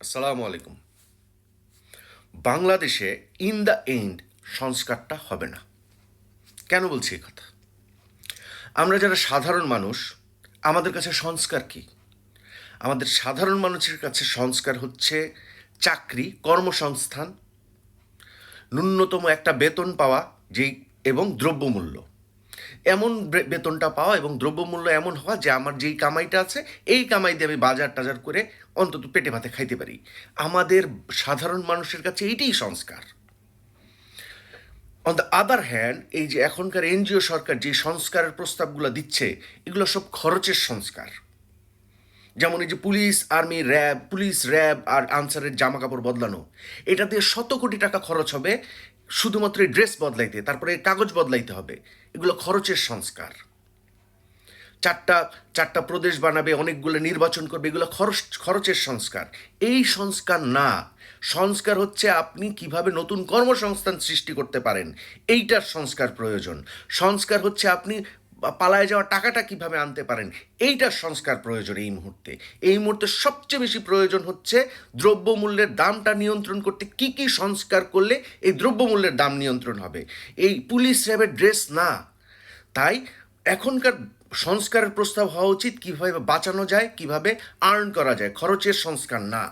আসসালামু আলাইকুম। বাংলাদেশে ইন দ্য এন্ড সংস্কারটা হবে না। কেন বলছি এই কথা? আমরা যারা সাধারণ মানুষ, আমাদের কাছে সংস্কার কি? আমাদের সাধারণ মানুষের কাছে সংস্কার হচ্ছে চাকরি, কর্মসংস্থান, ন্যূনতম একটা বেতন পাওয়া, যেই এবং দ্রব্যমূল্য। এমন বেতনটা পাওয়া এবং দ্রব্যমূল্য এমন হওয়া যে আমার যেই কামাইটা আছে, এই কামাই দিয়ে আমি বাজার টাজার করে অন্তত পেটে ভাতে খাইতে পারি। আমাদের সাধারণ মানুষের কাছে এইটাই সংস্কার। অন দ্য আদার হ্যান্ড এই যে এখনকার এনজিও সরকার যে সংস্কারের প্রস্তাবগুলো দিচ্ছে, এগুলো সব খরচের সংস্কার। যেমন এই যে police, army, RAB, police, RAB আর আনসারের জামা কাপড় বদলানো। এটা দিয়ে শত কোটি টাকা খরচ হবে শুধুমাত্র ড্রেস বদলাইতে, তারপরে কাগজ বদলাইতে হবে। এগুলো খরচের সংস্কার। চারটা চারটা প্রদেশ বানাবে, অনেকগুলো নির্বাচন করবে, এগুলো খরচ, খরচের সংস্কার। এই সংস্কার না। সংস্কার হচ্ছে আপনি কীভাবে নতুন কর্মসংস্থান সৃষ্টি করতে পারেন। এইটার সংস্কার প্রয়োজন। সংস্কার হচ্ছে আপনি পালায় যাওয়া টাকাটা কীভাবে আনতে পারেন, এইটার সংস্কার প্রয়োজন এই মুহূর্তে। এই মুহূর্তে সবচেয়ে বেশি প্রয়োজন হচ্ছে দ্রব্যমূল্যের দামটা নিয়ন্ত্রণ করতে কি কি সংস্কার করলে এই দ্রব্যমূল্যের দাম নিয়ন্ত্রণ হবে। এই পুলিশ র্যাবের ড্রেস না। তাই এখনকার সংস্কারের প্রস্তাব হওয়া উচিত কীভাবে বাঁচানো যায়, কীভাবে আর্ন করা যায়, খরচের সংস্কার না।